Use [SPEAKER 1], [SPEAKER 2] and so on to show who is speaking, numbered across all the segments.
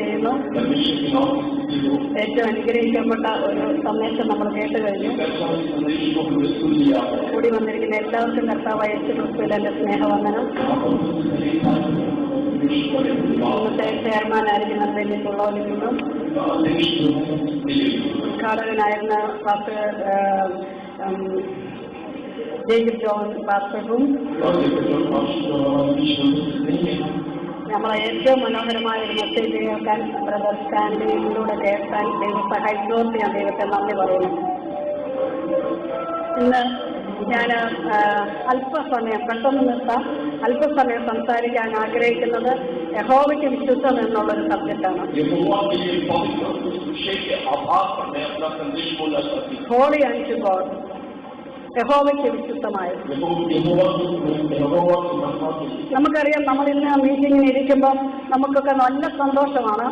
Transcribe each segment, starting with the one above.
[SPEAKER 1] ചെയ്യുന്നു. ഏറ്റവും അനുഗ്രഹിക്കപ്പെട്ട ഒരു സന്ദേശം നമ്മൾ കേട്ട് കഴിഞ്ഞു. കൂടി വന്നിരിക്കുന്ന എല്ലാവർക്കും കർത്താവ് അയച്ചു ക്രിസ്തുവിൽ എന്റെ സ്നേഹവന്ദനം. ഇന്നത്തെ ചെയർമാനായിരിക്കുന്ന നിന്നും ഉദ്ഘാടകനായിരുന്ന പാസ്റ്റർ ജോൺ പാസ്റ്ററും നമ്മളെ ഏറ്റവും മനോഹരമായ ഒരു മെസ്സേജ് കേൾക്കാൻ ബ്രദർ സ്റ്റാൻഡിലൂടെ കേൾക്കാൻ ദൈവം സഹായിച്ചോർത്ത് ഞാൻ ദൈവത്തെ നന്ദി പറയുന്നു. ഇന്ന് ഞാൻ അല്പസമയം പെട്ടെന്ന് നിർത്താം. അല്പസമയം സംസാരിക്കാൻ ആഗ്രഹിക്കുന്നത് യഹോവയ്ക്ക് വിശുദ്ധം എന്നുള്ളൊരു സബ്ജക്റ്റാണ്. ഹോളി അഞ്ചു ഗോഡ് യഹോവയ്ക്ക് വിശുദ്ധമായത്. നമുക്കറിയാം നമ്മൾ ഇന്ന് മീറ്റിങ്ങിന് ഇരിക്കുമ്പോൾ നമുക്കൊക്കെ നല്ല സന്തോഷമാണ്.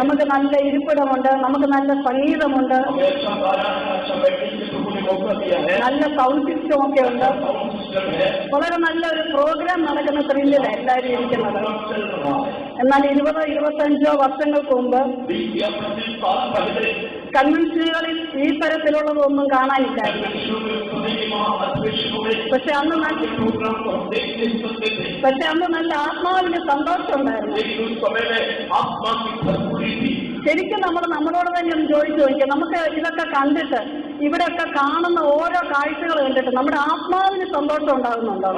[SPEAKER 1] നമുക്ക് നല്ല ഇരിപ്പിടമുണ്ട് നമുക്ക് നല്ല സംഗീതമുണ്ട് നല്ല സൗണ്ട് സിസ്റ്റം ഒക്കെ ഉണ്ട്. വളരെ നല്ല ഒരു പ്രോഗ്രാം നടക്കുന്ന ത്രില്ലിലാണ് എല്ലാവരും ഇരിക്കുന്നത്. എന്നാൽ ഇരുപതോ ഇരുപത്തഞ്ചോ വർഷങ്ങൾക്ക് മുമ്പ് കൺവെൻഷനുകളിൽ ഈ തരത്തിലുള്ളതൊന്നും കാണാനില്ലായിരുന്നു. പക്ഷെ അന്ന് നല്ല പക്ഷെ അന്ന് നല്ല ആത്മാവിന്റെ സന്തോഷം ഉണ്ടായിരുന്നു ശരിക്കും നമ്മൾ നമ്മളോട് തന്നെ ഒന്ന് ചോദിച്ചു നോക്കിയാൽ നമുക്ക് ഇതൊക്കെ കണ്ടിട്ട് ഇവിടെയൊക്കെ കാണുന്ന ഓരോ കാഴ്ചകൾ കണ്ടിട്ട് നമ്മുടെ ആത്മാവിന് സന്തോഷം ഉണ്ടാകുന്നുണ്ടോ?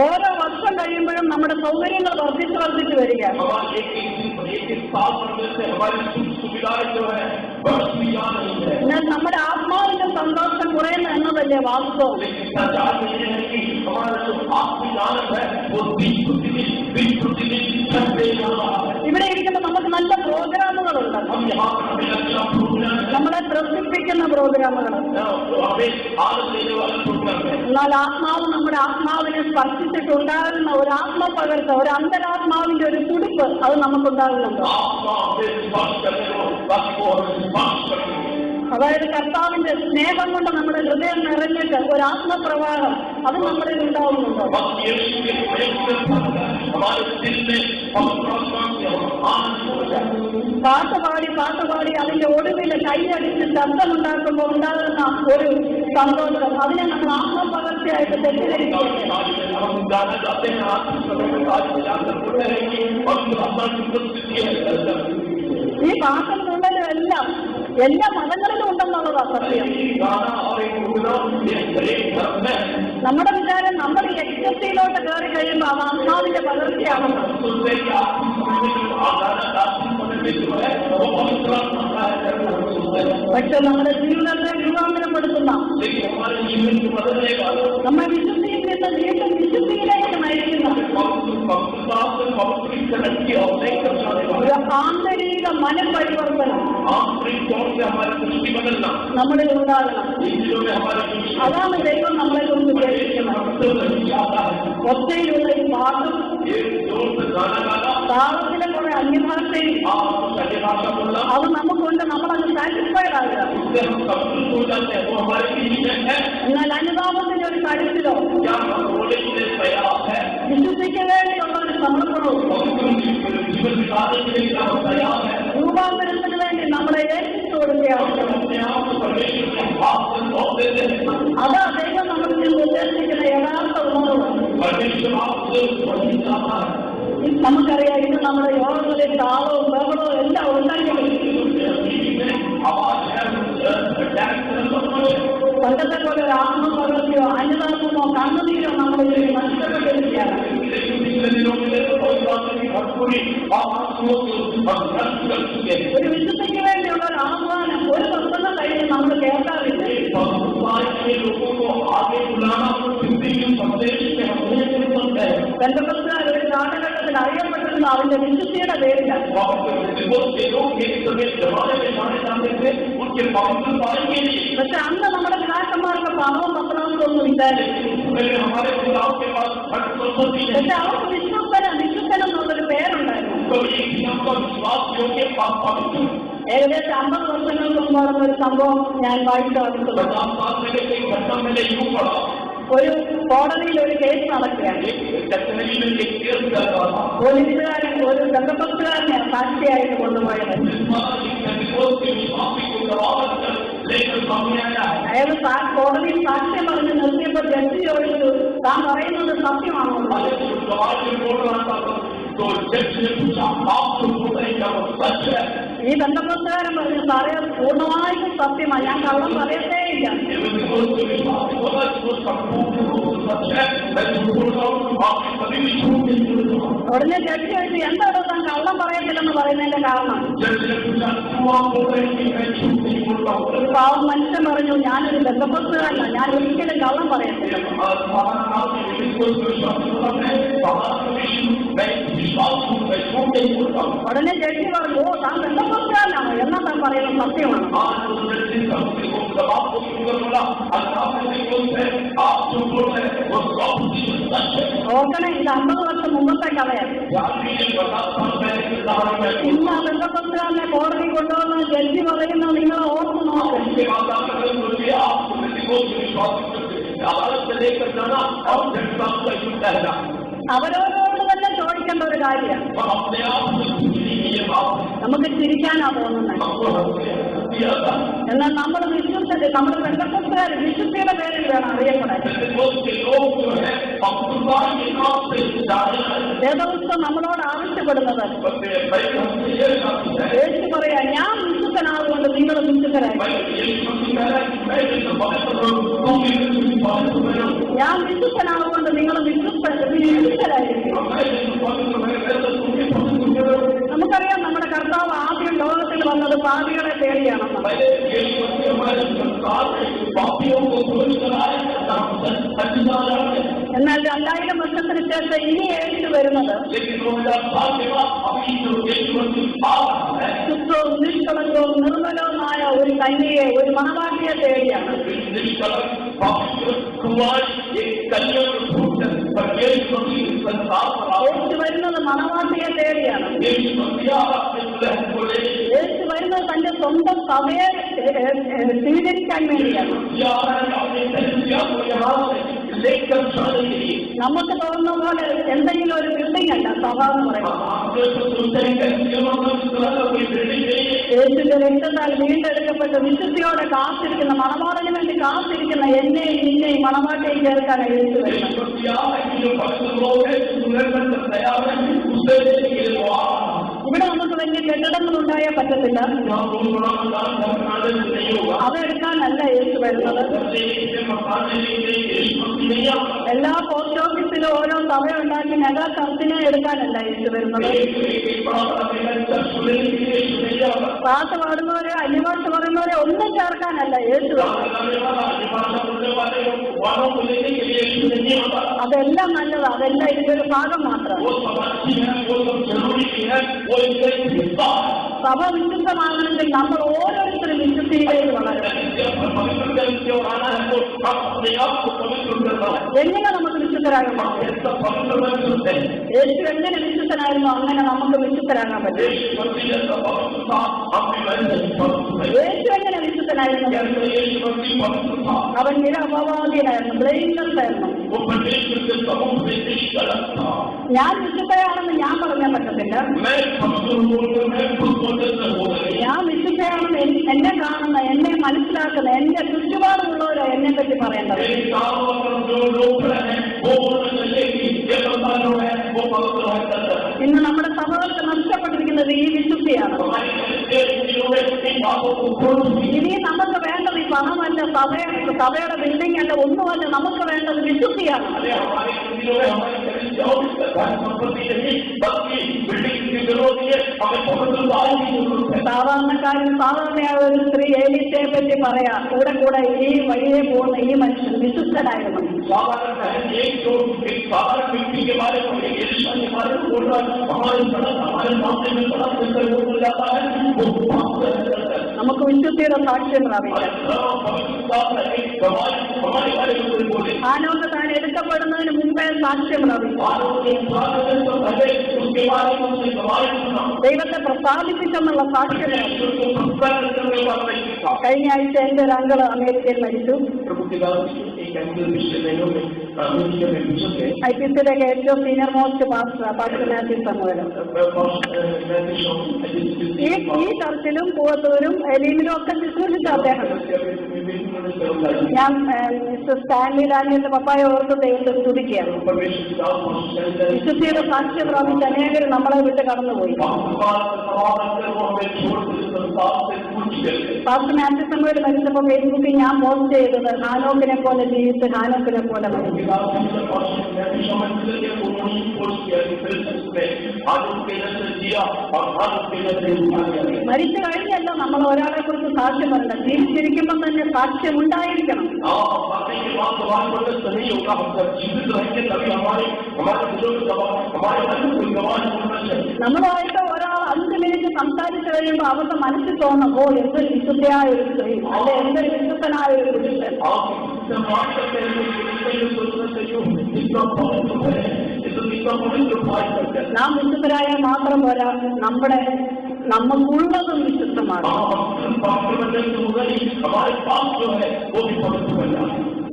[SPEAKER 1] ഓരോ വർഷം കഴിയുമ്പോഴും എന്നാൽ നമ്മുടെ ആത്മാവിന്റെ സന്തോഷം കുറയുന്ന എന്നതല്ലേ വാസ്തവം ഇവിടെ ഇരിക്കുന്ന നമുക്ക് നല്ല പ്രോഗ്രാമുകളുണ്ട് നമ്മളെ ത്രസിപ്പിക്കുന്ന പ്രോഗ്രാമുകൾ എന്നാൽ ആത്മാവ് നമ്മുടെ ആത്മാവിനെ സ്പർശിച്ചിട്ടുണ്ടാകുന്ന ഒരു ആത്മപകർച്ച ഒരു അന്തരാത്മാവിന്റെ ഒരു തുടിപ്പ് അത് നമുക്കുണ്ടാകുന്നുണ്ടോ. അതായത് കർത്താവിന്റെ സ്നേഹം കൊണ്ട് നമ്മുടെ ഹൃദയം നിറഞ്ഞിട്ട് ഒരു ആത്മപ്രവാഹം അത് നമ്മുടെ ഉണ്ടാവുന്നുണ്ടോ. പാട്ട് പാടി പാട്ട് പാടി അതിന്റെ ഒടുവിൽ കൈയടിച്ച് ശബ്ദമുണ്ടാക്കുമ്പോൾ ഉണ്ടാകുന്ന ഒരു സന്തോഷം. അതിനെ നമ്മൾ ആത്മപകർച്ചയായിട്ട് തെറ്റിദ്ധരിക്കും ഈ പാട്ട് എല്ലാ മതങ്ങളിലും ഉണ്ടെന്നുള്ളതാ സത്യം? നമ്മുടെ വിചാരം നമ്മൾ ഈ എക്സസിയിലോട്ട് കയറി കഴിയുമ്പോൾ അത് ആത്മാവിന്റെ പകർച്ചയാണെന്ന്. പക്ഷെ നമ്മുടെ ജീവിതത്തെ രൂപാന്തരപ്പെടുത്തുന്ന നമ്മൾ വിശുദ്ധിയിൽ നിന്ന് വീണ്ടും വിശുദ്ധിയിലേക്ക് നയിക്കുന്ന ആന്തരിക മനപരിവർത്തനം നമ്മളിൽ ഉണ്ടാകണം അതാണ് ദൈവം നമ്മളെ കൊണ്ട് ഒറ്റയിലുള്ള ഈ പാട്ടും താളത്തിലെ കുറെ അന്യഭാഷയും അത് നമുക്കുണ്ട്. നമ്മളത് സാറ്റിസ്ഫൈഡ് ആകുക എന്നാൽ അനുതാപത്തിന്റെ ഒരു കരുത്തിലോ വിശ്വസിക്കാൻ വേണ്ടിയുള്ള ഒരു സമർപ്പണവും രൂപാന്തരത്തിന് നമ്മളെ ഏൽപ്പിച്ചു കൊടുക്കുകയാണ് അതാ ദൈവം നമ്മൾ ഉദ്ദേശിക്കുന്ന യഥാർത്ഥ ഉണർവ് നമുക്കറിയാം ഇന്ന് നമ്മുടെ യോഗങ്ങളിൽ താളവും ബഹളവും എല്ലാം ഉണ്ടാക്കി പണ്ടത്തെ പോലെ ഒരു ആത്മപകർച്ചയോ അനുതാപമോ കണ്ണുനീരോ നമ്മൾ നഷ്ടപ്പെട്ടിരിക്കുകയാണ് അവന്റെ വിശുദ്ധിയുടെ പേരില്ല പക്ഷെ അന്ന് നമ്മുടെ പിതാക്കന്മാരുടെ പണവും പത്രാസൊന്നും ഇല്ലായിരുന്നു. പക്ഷെ അവർക്ക് വിശ്വസന വിശ്വസനം എന്നുള്ളൊരു പേരുണ്ടായിരുന്നു. ഏകദേശം അമ്പത് വർഷങ്ങൾക്ക് മുമ്പ് നടന്ന ഒരു സംഭവം ഞാൻ വായിച്ചു വന്നിട്ടുണ്ട് ഒരു കോടതിയിൽ ഒരു കേസ് നടക്കുകയാണെങ്കിൽ ഒരു സംഘപക്ഷകാരനെ സാക്ഷിയായിട്ട് കൊണ്ടുപോയത്. അയാൾ കോടതിയിൽ സാക്ഷ്യം പറഞ്ഞ് നിർത്തിയപ്പോൾ ജഡ്ജി ചോദിച്ചു താൻ പറയുന്നത് സത്യമാണോ ഈ ബന്ധപ്പെട്ടകാരൻ പറഞ്ഞു സാറേ പൂർണമായിട്ടും സത്യമാണ്. ഞാൻ കള്ളം പറയട്ടെ ഇല്ല ഉടനെ ജഡ്ജി വെച്ച് എന്താണോ താൻ കള്ളം പറയത്തില്ലെന്ന് പറയുന്നതിന്റെ കാരണം? പാവം മനുഷ്യൻ പറഞ്ഞു ഞാനൊരു ബന്ധപ്പെട്ടതല്ല ഞാൻ ഒരിക്കലും കള്ളം പറയത്തില്ല. ഉടനെ ജഡ്ജി പറഞ്ഞു താൻ ബന്ധപ്പെട്ടുകാരനാണ് എന്നാ പറയുന്ന സത്യമാണ് ഓർക്കണേ ഇത് അമ്പത് വർഷം മുമ്പത്തെ കഥയാണ് ഇന്ന് ബന്ധപ്പെട്ടാലെ കോടതി കൊണ്ടുവന്ന് ജഡ്ജി പറയുന്ന നിങ്ങളെ ഓർത്ത് നോക്കും അവരോട് രസമുള്ള ഒരു കാര്യമാണ് നമുക്ക് ചിരിക്കാനാ തോന്നുന്നത്. എന്നാൽ നമ്മൾ വിശ്വസ നമ്മൾ ബന്ധപ്പെട്ട വിശ്വസിയുടെ പേരിൽ വേണം അറിയപ്പെടാൻ. ദേവസ്വം നമ്മളോട് ആവശ്യപ്പെടുന്നത്. ഏറ്റു പറയാ ഞാൻ വിശുദ്ധനാകുകൊണ്ട് നിങ്ങൾ വിശുദ്ധരായി ഞാൻ വിശുദ്ധനാകുകൊണ്ട് നിങ്ങൾ വിശുദ്ധരായിരിക്കും രണ്ടായിരം വർഷത്തിന് ശേഷം ഇനി യേശു വരുന്നത്. നിഷ്കളങ്കോ നിർമ്മലവുമായ ഒരു കന്യയെ ഒരു മണവാട്ടിയെ തേടിയാണ് യേശു വരുന്നത് മണവാട്ടിയെ തേടിയാണ് വരുന്നത് തന്റെ സ്വന്തം സമയം സ്വീകരിക്കാൻ വേണ്ടിയാണ്. നമുക്ക് തോന്നുന്ന പോലെ എന്തെങ്കിലും ഒരു ബിൽഡിംഗ് അല്ല സ്വഭാവം എന്ന് പറയുന്നത്. രക്തത്താൽ വീണ്ടെടുക്കപ്പെട്ട് വിശുദ്ധിയോടെ കാത്തിരിക്കുന്ന മണമാറിന് വേണ്ടി കാത്തിരിക്കുന്ന എന്നെയും നിന്നെയും മണവാട്ടെയും ചേർക്കാൻ
[SPEAKER 2] എഴുതി
[SPEAKER 1] വരുന്നത് ഇവിടെ നമുക്ക് വലിയ കെട്ടിടങ്ങളുണ്ടായാൽ പറ്റത്തില്ല അതെടുക്കാനല്ല യേശു വരുന്നത്? എല്ലാ പോസ്റ്റ് ഓഫീസിലും ഓരോ സമയം ഉണ്ടാക്കി എല്ലാ ചർച്ചിനെ എടുക്കാനല്ല യേശു വരുന്നത്? പാട്ട് പാടുന്നവരെ അന്യഭാഷ പറയുന്നവരെ ഒന്നും ചേർക്കാനല്ല യേശു അതെല്ലാം നല്ലത്. അതെല്ലാം ഇതിന്റെ ഭാഗം മാത്രം. സഭ വിശുദ്ധമാകണമെങ്കിൽ നമ്മൾ ഓരോരുത്തരും വിശുദ്ധിയിലേക്ക്
[SPEAKER 2] വളരെ
[SPEAKER 1] എങ്ങനെ നമുക്ക് വിശുദ്ധരാകുമോ എങ്ങനെ അങ്ങനെ നമുക്ക് വിശുദ്ധരാകാൻ പറ്റും. എങ്ങനെ വിശുദ്ധനായിരുന്നു? അവൻ നിരപവാദിയായിരുന്നു ബ്ലെയിംലെസ് ഞാൻ വിശുദ്ധയാണെന്ന് ഞാൻ പറയാൻ പറ്റത്തില്ല. ഞാൻ വിശുദ്ധയാണെന്ന് എന്നെ കാണുന്ന എന്നെ മനസ്സിലാക്കുന്ന എന്റെ ചുറ്റുപാടുമുള്ളവരാണ് എന്നെ പറ്റി പറയേണ്ടത് ഈ ഇനി നമുക്ക് വേണ്ടത് ഈ പണമല്ല സഭ സഭയുടെ ബിൽഡിംഗ് അല്ല ഒന്നുമല്ല നമുക്ക് വേണ്ടത്
[SPEAKER 2] വിശ്വസിയാണ് അല്ലെങ്കിൽ ജോബിന്റെ സമ്പത്തിയിലേക്ക് ഭക്തി ബിൽഡിംഗിന്റെ വിരോധിയെ അവൻ പുറത്ത് വായിക്കുന്നത്
[SPEAKER 1] സാധാരണക്കാരൻ സാധാരണയായ ഒരു സ്ത്രീ ഏലിസയെ പറ്റി പറയാ കൂടെ കൂടെ ഈ വഴിയെ പോകുന്ന ഈ മനുഷ്യൻ വിശുദ്ധനായിരുന്നു
[SPEAKER 2] സാധാരണക്കാരൻ സാധാരണ വ്യക്തിക്ക് മാറി
[SPEAKER 1] നമുക്ക് വിശുദ്ധിയുടെ സാക്ഷ്യം പ്രാപിക്കാം ആലോക താൻ എടുക്കപ്പെടുന്നതിന് മുമ്പേ സാക്ഷ്യം ദൈവത്തെ പ്രസാദിപ്പിച്ചെന്നുള്ള
[SPEAKER 2] സാക്ഷ്യം.
[SPEAKER 1] കഴിഞ്ഞ ആഴ്ച എന്റെ ഒരു അമേരിക്കയിൽ മരിച്ചു. ഐ പി സിയുടെ ഏറ്റവും senior most pastor pastor Mathew സമൂഹം ഈ ചർച്ചിൽ പൂവത്തൂരും എലീമിനും ഒക്കെ വിശ്വസിച്ചു അദ്ദേഹം. ഞാൻ മിസ്റ്റർ സ്റ്റാൻലി ഡാനിയുടെ പപ്പായ ഓർത്ത് ദൈവത്തെ സ്തുതിക്കുകയാണ് വിശുദ്ധിയുടെ സാക്ഷ്യം പ്രാപിച്ച അനേകർ നമ്മളെ വിട്ട് കടന്നുപോയി. പാസ്റ്റർ സമൂഹം മരിച്ചപ്പോൾ ഫേസ്ബുക്കിൽ ഞാൻ പോസ്റ്റ് ചെയ്തത് ഹാനോക്കിനെ പോലെ ജീവിച്ച് ഹാനോക്കിനെ പോലെ മരിച്ചു. മരിച്ചു കഴിഞ്ഞല്ല നമ്മൾ ഒരാളെ കുറിച്ച് സാക്ഷ്യം പറയണം ജീവിച്ചിരിക്കുമ്പോൾ തന്നെ സാക്ഷ്യം ഉണ്ടായിരിക്കണം നമ്മളായിട്ട് ഒരാൾ അഞ്ച് മിനിറ്റ് സംസാരിച്ചു കഴിയുമ്പോൾ അവരുടെ മനസ്സിൽ തോന്നും ഓ എന്ത് വിശുദ്ധയായ ഒരു സ്ത്രീ അല്ലെ എന്ത് വിശുദ്ധനായ ഒരു പുരുഷൻ നാം വിശുദ്ധരായാൽ മാത്രം പോരാ നമ്മുടെ
[SPEAKER 2] നമ്മൾ മുഴുവനും വിശുദ്ധമാണ്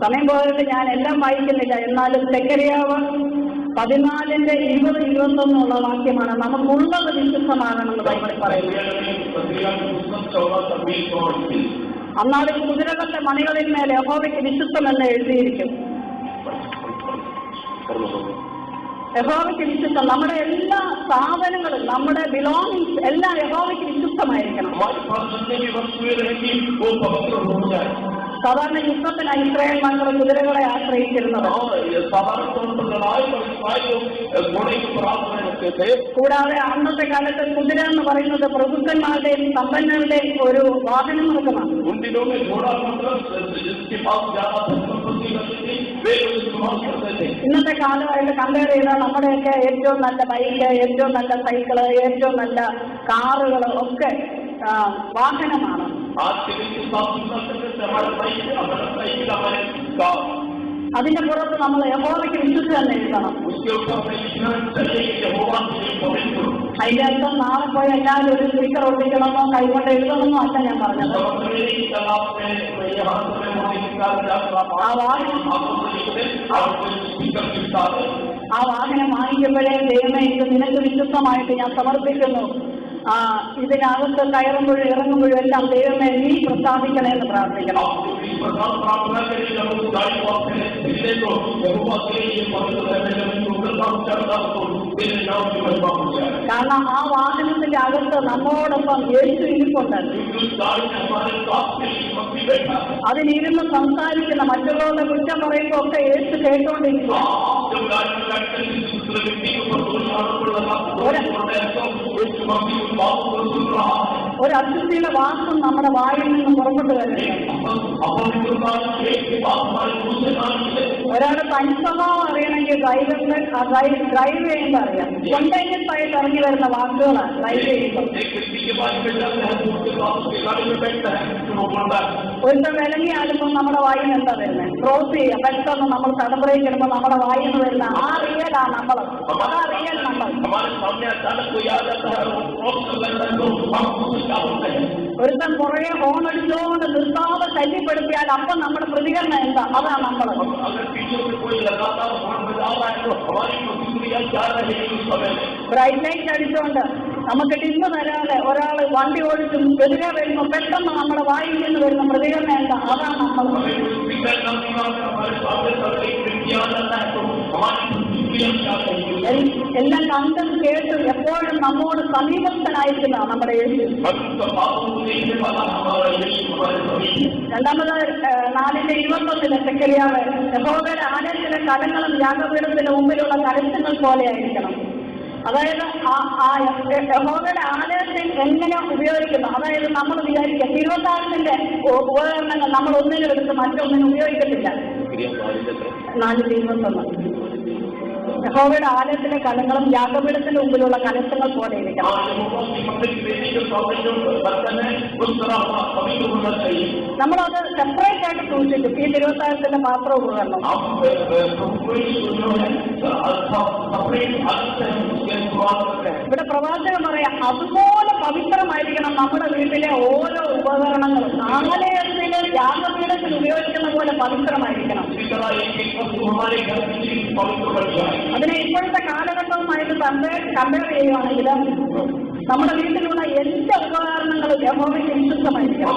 [SPEAKER 1] സമയം പോയത് ഞാൻ എല്ലാം വായിക്കുന്നില്ല. എന്നാലും തെക്കരയാവ പതിനാലിന്റെ ഇരുപത് ഇരുപത്തൊന്നുള്ള വാക്യമാണ് നമുക്കുള്ളത് വിശുദ്ധമാകണമെന്ന് ബൈബിൾ പറയുന്നത്. അന്നാലും കുതിരകളുടെ മണികളിന്മേൽ അഹോബയ്ക്ക് വിശുദ്ധമെന്ന് എഴുതിയിരിക്കും. യഹോവയ്ക്ക് വിശുദ്ധം. നമ്മുടെ എല്ലാ സാധനങ്ങളും നമ്മുടെ ബിലോങ്ങിങ്സ് എല്ലാം യഹോവയ്ക്ക് വിശുദ്ധമായിരിക്കണം. സാധാരണ യുദ്ധത്തിന് ഇസ്രായേൽ മക്കൾ കുതിരകളെ ആശ്രയിച്ചിരുന്നത്. കൂടാതെ അന്നത്തെ കാലത്ത് കുതിര എന്ന് പറയുന്നത് പ്രഭുക്കന്മാരുടെയും സമ്പന്നരുടെയും ഒരു വാഹനം മൃഗമാണ് ഇന്നത്തെ കാലമായിട്ട് കമ്പയർ ചെയ്താൽ നമ്മുടെയൊക്കെ ഏറ്റവും നല്ല ബൈക്ക് ഏറ്റവും നല്ല സൈക്കിൾ ഏറ്റവും നല്ല കാറുകൾ ഒക്കെ വാഹനമാണ്.
[SPEAKER 2] आज के दिन के साथ तुलना करते थे हमारे साइकिल हमारा साइकिल हमारे कार
[SPEAKER 1] അതിന്റെ പുറത്ത് നമ്മൾ യഹോവയ്ക്ക് വിശ്വസിച്ച് തന്നെ എഴുതണം
[SPEAKER 2] उसके ऊपर हमें लिखना चाहिए कि यहोवा के लिए पवित्र हो।
[SPEAKER 1] അതിന്റെ അർത്ഥം നാളെ പോയി എല്ലാവരും ഒരു സ്റ്റിക്കർ ഒട്ടിക്കണമെന്നോ കൈകൊണ്ട് എഴുതണമെന്നോ അല്ല ഞാൻ പറഞ്ഞത്
[SPEAKER 2] समझ में नहीं तालाब में मैं यहाँ समय मोदी निकाल जाकर आप
[SPEAKER 1] आवाज।
[SPEAKER 2] आपको लिखते आपको स्पीकर चिपका दे
[SPEAKER 1] ആ വാഹനം വാങ്ങിക്കുമ്പോഴേ ദൈവമേ ഇത് നിനക്ക് വിശുദ്ധമായിട്ട് ഞാൻ സമർപ്പിക്കുന്നു ആ ഇതിനകത്ത് കയറുമ്പോഴും ഇറങ്ങുമ്പോഴും എല്ലാം ദൈവമേ നീ പ്രസ്താവിക്കണേ എന്ന് പ്രാർത്ഥിക്കണം കാരണം ആ വാഹനത്തിന്റെ അകത്ത് നമ്മോടൊപ്പം ഏറ്റു ഇരിപ്പുണ്ട് അതിനിരുന്ന് സംസാരിക്കുന്ന മറ്റുള്ളവരുടെ കുറ്റം പറയുമ്പോ ഒക്കെ ഏറ്റു കേട്ടോണ്ടിരിക്കും
[SPEAKER 2] आप जब गाड़ी में बैठकर किसी दूसरे व्यक्ति के ऊपर दोष आरोप लगा तो उस मक्ति उस बात को सुन रहा है
[SPEAKER 1] ഒരു അശുദ്ധിയുടെ വാസം നമ്മുടെ വായിൽ നിന്ന് പുറപ്പെട്ടു വരുന്നത്
[SPEAKER 2] अपवित्रता एक के बाद हमारे मुंह से ना निकले
[SPEAKER 1] ഒരാളുടെ തനിസ്വഭാവം അറിയണമെങ്കിൽ എനിക്ക് ഡ്രൈവറിന് ആ ഡ്രൈവ് ഡ്രൈവ് ചെയ്യുമ്പോൾ അറിയാം. കണ്ടെയ്നസ് ആയി ഇറങ്ങി വരുന്ന വാക്കുകളാണ് ഡ്രൈവ് ചെയ്യുമ്പോൾ ഒരുത്തം വിലങ്ങിയാടുമ്പോൾ നമ്മുടെ വായിൽ നിന്ന് എന്താ വരുന്നത്? ക്രോസ് ചെയ്യാം പെട്ടെന്ന് നമ്മൾ തടമ്പറയിൽ ചെല്ലുമ്പോൾ നമ്മുടെ വായിൽ നിന്ന് വരുന്ന ആ റിയലാണ് നമ്മൾ. ആ റിയൽ നമ്മൾ. ഒരുത്തൻ പുറകെ ഹോൺ അടിച്ചുകൊണ്ട് നിർത്താതെ ശല്യപ്പെടുത്തിയാൽ അപ്പം നമ്മുടെ പ്രതികരണം എന്താ? അതാണ് നമ്മൾ. ബ്രൈറ്റ് ലൈറ്റ് അടിച്ചുകൊണ്ട് നമുക്ക് ടിന്ന് തരാതെ ഒരാൾ വണ്ടി ഓടിച്ചും എതിരെ വരുന്നു പെട്ടെന്ന് നമ്മുടെ വായിൽ നിന്ന് വരുന്ന പ്രതികരണം എന്താ? അതാണ് നമ്മൾ ഹമാരി എല്ലാം കണ്ടും കേട്ടും എപ്പോഴും നമ്മോട് സമീപസ്ഥനായിരിക്കുന്ന നമ്മുടെ രണ്ടാമത് നാലിന്റെ ഇരുപത്തൊന്നിന് സെക്കരിയാവ് യഹോബയുടെ ആലയത്തിലെ കരങ്ങളും യാഗപീഠത്തിന്റെ മുമ്പിലുള്ള കരസ്യങ്ങൾ പോലെയായിരിക്കണം അതായത് ആ യഹോബയുടെ ആലയത്തിൽ എങ്ങനെ ഉപയോഗിക്കുന്നു? അതായത് നമ്മൾ വിചാരിക്കുക തിരുവത്താറിന്റെ ഉപകരണങ്ങൾ നമ്മൾ ഒന്നിനും എടുത്ത് മറ്റൊന്നിനും ഉപയോഗിക്കത്തില്ല. നാലിന്റെ ഇരുപത്തൊന്ന്. യഹോവയുടെ ആലയത്തിലെ കലങ്ങളും യാഗപീഠത്തിന് മുമ്പിലുള്ള കലശങ്ങൾ പോലെ നമ്മളത് സെപ്പറേറ്റ് ആയിട്ട് സൂക്ഷിച്ചു ഈ തിരുവത്താഴത്തിന്റെ പാത്ര ഉപകരണം. ഇവിടെ പ്രവാചകൻ പറയാം അതുപോലെ പവിത്രമായിരിക്കണം നമ്മുടെ വീട്ടിലെ ഓരോ ഉപകരണങ്ങളും. ആലയത്തിലെ യാഗപീഠത്തിൽ ഉപയോഗിക്കുന്ന പോലെ പവിത്രമായിരിക്കണം. അതിനെ ഇപ്പോഴത്തെ കാലഘട്ടവുമായിട്ട് തന്നെ കമ്പയർ ചെയ്യുകയാണെങ്കിൽ നമ്മുടെ വീട്ടിലുള്ള എല്ലാ ഉപകരണങ്ങളും യഹോവയ്ക്ക്
[SPEAKER 2] വിശുദ്ധമായിരിക്കും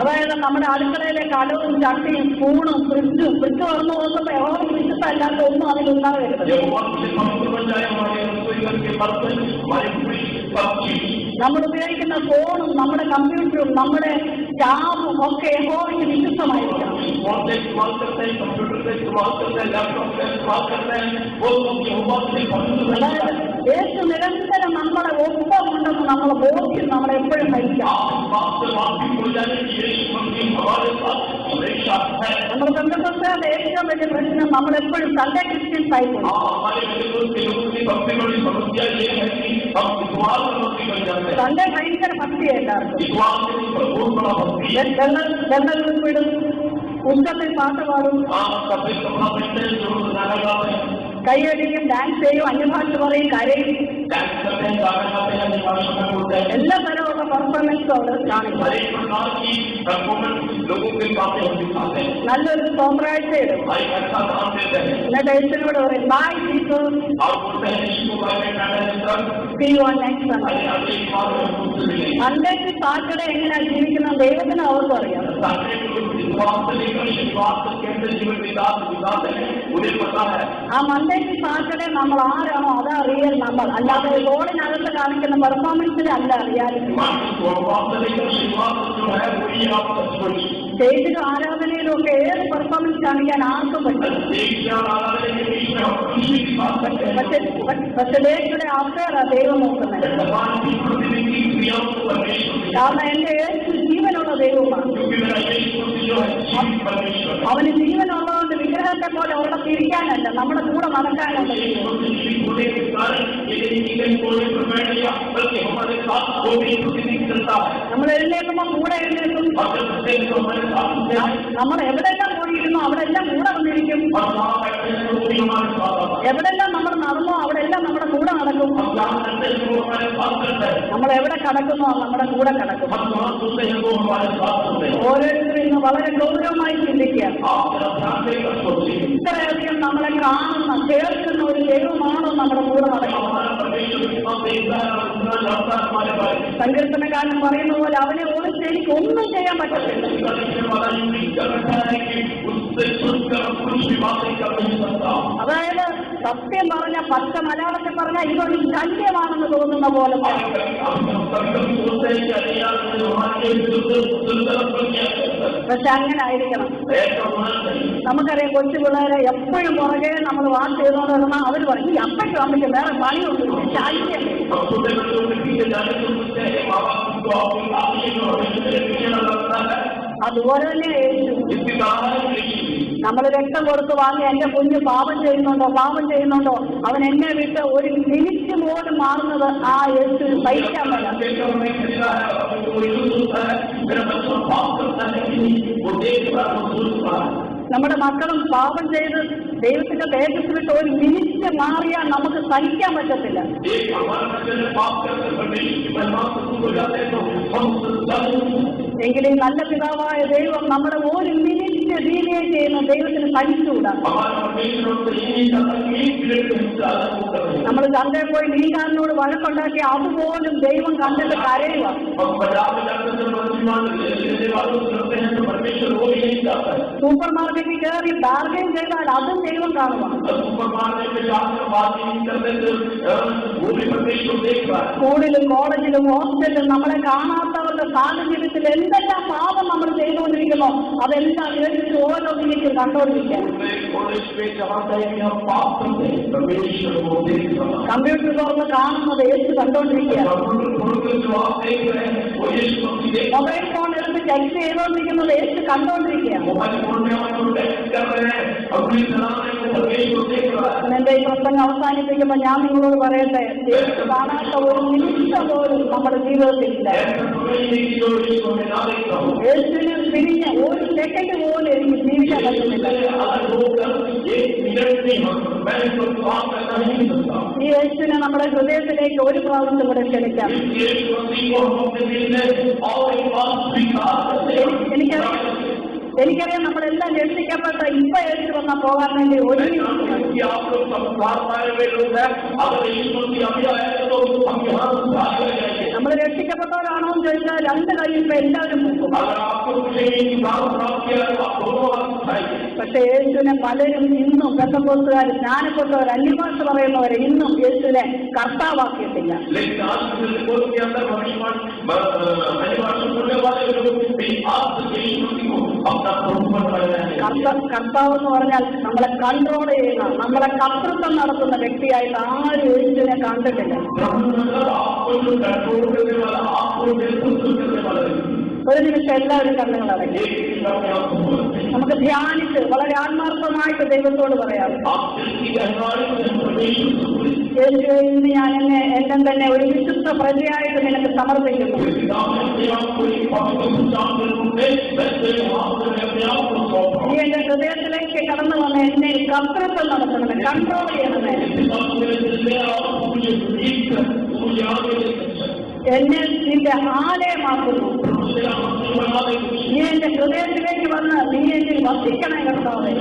[SPEAKER 1] അതായത് നമ്മുടെ അടുക്കളയിലെ കടവും ചട്ടിയും സ്പൂണും ഫ്രിഡ്ജും ഫ്രിഡ്ജ് വന്നു പോകുമ്പോൾ യഹോവയ്ക്ക് വിശുദ്ധമല്ലാത്ത ഒന്നും
[SPEAKER 2] അതിലുണ്ടാവരുത്.
[SPEAKER 1] നമ്മൾ ഉപയോഗിക്കുന്ന ഫോണും നമ്മുടെ കമ്പ്യൂട്ടറും നമ്മുടെ जहाँ मौके हो इसमें समाज
[SPEAKER 2] फ़ोन का इस्तेमाल करते हैं कंप्यूटर का इस्तेमाल करते हैं लैपटॉप का इस्तेमाल करते हैं वो तो होमवर्क से
[SPEAKER 1] യേശു നിരന്തരം നമ്മളെ ഒപ്പമുണ്ടെന്ന് നമ്മളെ ബോധ്യം നമ്മളെ എപ്പോഴും നമ്മുടെ ബന്ധപ്പെട്ടാൽ ഏറ്റവും വലിയ പ്രശ്നം നമ്മളെപ്പോഴും തന്റെ ക്രിസ്ത്യൻസ്
[SPEAKER 2] ആയിട്ടുണ്ട്
[SPEAKER 1] തന്റെ ഭയങ്കര ഭക്തിയല്ല ഉച്ചത്തിൽ പാട്ട് പാടും കൈയടിക്കും ഡാൻസ് ചെയ്യും അന്യഭാഷ പറയും കരയും. എല്ലാ തരമുള്ള പെർഫോമൻസും അവിടെ കാണിക്കും നല്ലൊരു
[SPEAKER 2] കോമ്പ്രാഴ്ച
[SPEAKER 1] എന്നിട്ട് എഴുത്തിനോട് പറയും
[SPEAKER 2] ബായ് ടീച്ചർ
[SPEAKER 1] സി നെക്സ്റ്റ് അന്തരിച്ച് പാർട്ടിയുടെ എങ്ങനെയാണ് ജീവിക്കുന്നത് ദൈവത്തിന് അവർക്ക് അറിയാം. ആ മന്ദയ്ക്ക് പാർട്ടിയുടെ നമ്മൾ ആരാണോ അതാ റിയൽ നമ്മൾ. അല്ലാതെ റോഡിനകത്ത് കാണിക്കുന്ന പെർഫോമൻസിൽ അല്ല റിയാലിറ്റി സ്റ്റേജിലും ആരാധനയിലും ഏത് പെർഫോമൻസ് കാണിക്കാൻ ആർക്കും പറ്റും പക്ഷേ ആൾക്കാർ ദൈവം നോക്കുന്നത്. കാരണം എന്റെ ജീവനുള്ള ദൈവമാണ്. അവന് ജീവനുള്ളതുകൊണ്ട് വിഗ്രഹത്തെ പോലെ അവിടെ തിരിക്കാനല്ല നമ്മുടെ കൂടെ നടക്കാനല്ല നമ്മൾ എഴുന്നേൽക്കുമ്പോൾ കൂടെ എഴുന്നേൽക്കും. നമ്മൾ എവിടെല്ലാം പോയിരുന്നു അവിടെ എല്ലാം കൂടെ വന്നിരിക്കും. എവിടെല്ലാം നമ്മൾ നടന്നോ അവിടെല്ലാം നമ്മുടെ കൂടെ നടക്കും. നമ്മൾ എവിടെ കടക്കുന്നോ നമ്മുടെ കൂടെ കടക്കും. ഓരോരുത്തരും ഇന്ന് വളരെ ഗൗരവമായി ചിന്തിക്കുക ഇത്രയധികം നമ്മളെ കാണുന്ന കേൾക്കുന്ന ഒരു ദൈവമാണോ നമ്മുടെ കൂടെ നടക്കുന്നത്? സങ്കീർത്തനക്കാരൻ പറയുന്ന പോലെ അവനെ ഒരു ശരിക്കും ഒന്നും ചെയ്യാൻ പറ്റത്തില്ല. അതായത് സത്യം പറഞ്ഞ പച്ച മലയാളത്തിൽ പറഞ്ഞ ഇതൊരു ശല്യമാണെന്ന് തോന്നുന്ന പോലെ പക്ഷെ അങ്ങനെ ആയിരിക്കണം. നമുക്കറിയാം കൊച്ചു പിള്ളേരെ എപ്പോഴും പുറകെ നമ്മൾ വാർത്ത ചെയ്തോണ്ട് വരുന്ന അവർ പറഞ്ഞു ഈ അമ്മയ്ക്ക് വേറെ പണിയുണ്ട് അതുപോലെ തന്നെ നമ്മൾ രക്തം കൊടുത്ത് വാങ്ങി എന്റെ കുഞ്ഞ് പാപം ചെയ്യുന്നുണ്ടോ പാപം ചെയ്യുന്നുണ്ടോ? അവൻ എന്നെ വിട്ട് ഒരു മിനിറ്റ് പോലും മാറുന്നത് ആ യേശു സഹിക്കാൻ നമ്മുടെ മക്കളും പാപം ചെയ്ത് ദൈവത്തിന്റെ തേജസ് വിട്ട് ഒരു മിനിറ്റ് മാറിയാൽ നമുക്ക് സഹിക്കാൻ പറ്റത്തില്ല. എങ്കിലും നല്ല പിതാവായ ദൈവം നമ്മുടെ ഒരു മിനിറ്റ് ഇത് ഡീവിയേറ്റ് ചെയ്യുന്ന ദൈവത്തിന് സഹിച്ചുകൂടാ നമ്മൾ ചന്തയിൽ പോയി മീൻകാരനോട് വഴക്കുണ്ടാക്കി അതുപോലും ദൈവം കണ്ടിട്ട് കരയുക. സൂപ്പർ മാർക്കറ്റിൽ കയറി ബാർഗൈൻ ചെയ്താൽ അതും ദൈവം കാണുക സ്കൂളിലും കോളേജിലും ഹോസ്റ്റലിലും നമ്മളെ കാണാത്ത നമ്മുടെ സാഹചര്യത്തിൽ എന്തെല്ലാം പാപം നമ്മൾ ചെയ്തുകൊണ്ടിരിക്കുന്നോ അതെല്ലാം
[SPEAKER 2] എടുത്ത് ഓരോന്നിലേക്ക് കണ്ടുകൊണ്ടിരിക്കുക
[SPEAKER 1] കമ്പ്യൂട്ടർ തുറന്ന് കാണുന്നത്
[SPEAKER 2] എടുത്ത് കണ്ടോണ്ടിരിക്കുക
[SPEAKER 1] മൊബൈൽ ഫോൺ എടുത്ത്
[SPEAKER 2] ടെക്സ്റ്റ് ചെയ്തോണ്ടിരിക്കുന്നത് എടുത്ത് കണ്ടോണ്ടിരിക്കുക
[SPEAKER 1] എന്റെ ഈ പ്രസംഗം അവസാനിപ്പിക്കുമ്പോൾ ഞാൻ നിങ്ങളോട് പറയട്ടെ കാണാത്ത ഒരു നിമിഷം പോലും നമ്മുടെ ജീവിതത്തിലില്ല
[SPEAKER 2] ऐसा समय नहीं कि जो ईश्वर में ना देख रहा हूँ
[SPEAKER 1] യേശുവിനെ പിരിഞ്ഞ് ഒരു സെക്കൻഡ് പോലും എനിക്ക് ജീവിക്കാൻ പറ്റുന്നില്ല
[SPEAKER 2] अलग होकर एक मिनट में हम मैं इसको काम करना नहीं सकता
[SPEAKER 1] ഈ യേശുവിനെ നമ്മുടെ ഹൃദയത്തിലേക്ക് ഒരു പ്രാവശ്യം കൂടെ ക്ഷണിക്കാം
[SPEAKER 2] इस यीशु मसीह को हम अपने दिल में और एक बार स्वीकार करते
[SPEAKER 1] എനിക്കറിയാം
[SPEAKER 2] हैं
[SPEAKER 1] എനിക്കറിയാം നമ്മളെല്ലാം രക്ഷിക്കപ്പെട്ട ഇപ്പൊ എഴുതി വന്ന പോകാൻ വേണ്ടി ഒരു നമ്മൾ രക്ഷിക്കപ്പെട്ടവരാണോ എന്ന് ചോദിച്ചാൽ രണ്ട് കയ്യിൽ ഇപ്പൊ എല്ലാവരും പക്ഷെ യേശുവിനെ പലരും ഇന്നും ബന്ധപ്പെട്ടവർ ജ്ഞാനപ്പെട്ടവർ അന്യഭാഷ പറയുന്നവരെ ഇന്നും യേശുവിനെ കർത്താവാക്കിയിട്ടില്ല. ആ കർത്താവ് എന്ന് പറഞ്ഞാൽ നമ്മളെ കൺട്രോൾ ചെയ്യുന്ന നമ്മളെ കർത്തൃത്വം നടത്തുന്ന വ്യക്തിയായിട്ട് ആരും ഒരിക്കലും കണ്ടിട്ടില്ല. ഒരു നിമിഷം എല്ലാവരും
[SPEAKER 2] കണ്ണുകളടങ്ങി
[SPEAKER 1] നമുക്ക് ധ്യാനിച്ച് വളരെ ആത്മാർത്ഥമായിട്ട് ദൈവത്തോട് പറയാം. യേശുവിൽ നിന്ന് ഞാൻ എന്നെ എല്ലാം തന്നെ ഒരു വിശുദ്ധ പ്രജയായിട്ട് നിനക്ക് സമർപ്പിക്കുന്നു. നീ എന്റെ ഹൃദയത്തിലേക്ക് കടന്നു വന്ന എന്നെ കത്രത്തിൽ നടത്തണമേ കൺട്രോൾ ചെയ്യണമേ എന്നെ നിന്റെ ആലയമാക്കുന്നു. നീ എന്റെ ഹൃദയത്തിലേക്ക് വന്ന് നീ എന്നിൽ വസിക്കണേ കർത്താവേ.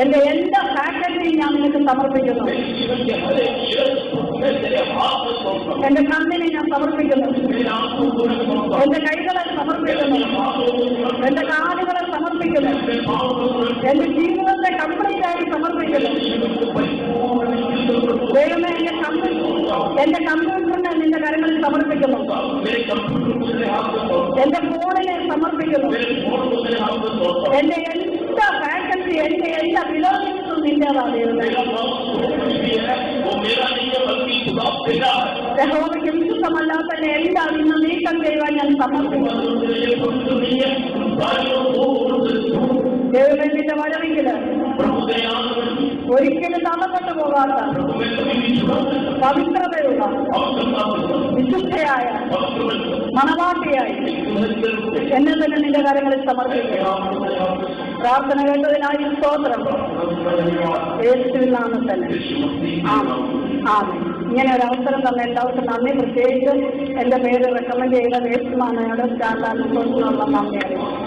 [SPEAKER 1] എന്റെ എല്ലാ ഫാക്കൽറ്റിയും ഞാൻ നിങ്ങൾക്ക് സമർപ്പിക്കുന്നു. എന്റെ കണ്ണിനെ ഞാൻ സമർപ്പിക്കുന്നു. എന്റെ കൈകളെ സമർപ്പിക്കുന്നു. എന്റെ കാലുകളെ സമർപ്പിക്കുന്നു. എന്റെ ജീവിതത്തെ കംപ്ലീറ്റ് ആയി സമർപ്പിക്കുന്നു. ദൈവമേ എന്റെ എന്റെ കമ്പ്യൂട്ടറിനെ നിന്റെ കരങ്ങളിൽ സമർപ്പിക്കുന്നു. എന്റെ ഫോണിനെ സമർപ്പിക്കുന്നു. എന്റെ എല്ലാ ഫാക്കൽറ്റി എന്റെ എല്ലാ ബിലോങ്ങിങ്സും നിന്റേതാണ് ഹിംസുഖമല്ലാത്ത എല്ലാം ഇന്ന് നീക്കം ചെയ്യുവാൻ ഞാൻ സമർപ്പിക്കുന്നു.
[SPEAKER 2] ദൈവത്തിന്റെ വരവിൽ
[SPEAKER 1] ഒരിക്കലും തമപ്പെട്ടു പോകാത്ത പവിത്രതയുള്ള വിശുദ്ധയായ മണവാട്ടിയായി എന്നെ തന്നെ നിന്റെ
[SPEAKER 2] കാര്യങ്ങളിൽ സമർപ്പിക്കുക
[SPEAKER 1] പ്രാർത്ഥന കേട്ടതിനായി സ്തോത്രം.
[SPEAKER 2] യേശുവിനാണ് തന്നെ
[SPEAKER 1] ആ. ഇങ്ങനെ ഒരു അവസരം തന്നെ എല്ലാവർക്കും നന്ദി. പ്രത്യേകിച്ച് എന്റെ പേര് റെക്കമെൻഡ് ചെയ്ത യേശുമാണ് ഞങ്ങളുടെ സ്റ്റാൻഡാണ് നന്ദി അറിയാം